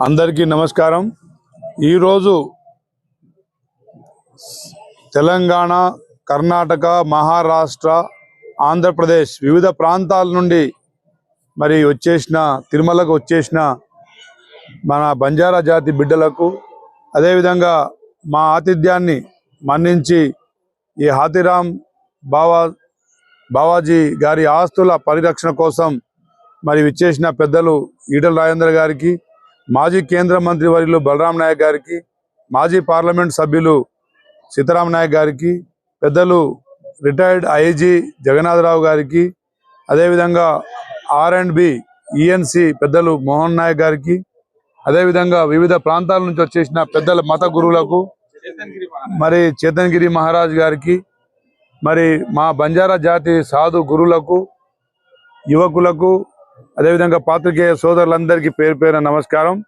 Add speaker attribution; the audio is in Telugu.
Speaker 1: అందరికీ నమస్కారం. ఈరోజు తెలంగాణ కర్ణాటక మహారాష్ట్ర ఆంధ్రప్రదేశ్ వివిధ ప్రాంతాల నుండి మరి వచ్చేసిన తిరుమలకు వచ్చేసిన మన బంజారా జాతి బిడ్డలకు అదేవిధంగా మా ఆతిథ్యాన్ని మన్నించి ఈ హాతిరామ్ బావా బావాజీ గారి ఆస్తుల పరిరక్షణ కోసం మరి విచ్చేసిన పెద్దలు ఈటల రాజేంద్ర గారికి మాజీ కేంద్ర మంత్రి వర్యులు బలరాం నాయక్ గారికి మాజీ పార్లమెంట్ సభ్యులు సీతారాం నాయక్ గారికి పెద్దలు రిటైర్డ్ ఐజీ జగన్నాథరావు గారికి అదేవిధంగా ఆర్ అండ్ బి ఈఎన్సి పెద్దలు మోహన్ నాయక్ గారికి అదేవిధంగా వివిధ ప్రాంతాల నుంచి వచ్చేసిన పెద్దల మత గురువులకు మరి చేతన్గిరి మహారాజ్ గారికి మరి మా బంజారా జాతి సాధు గురువులకు యువకులకు అదేవిధంగా పాత్రికేయ సోదరులందరికీ పేరు పేరు నమస్కారం.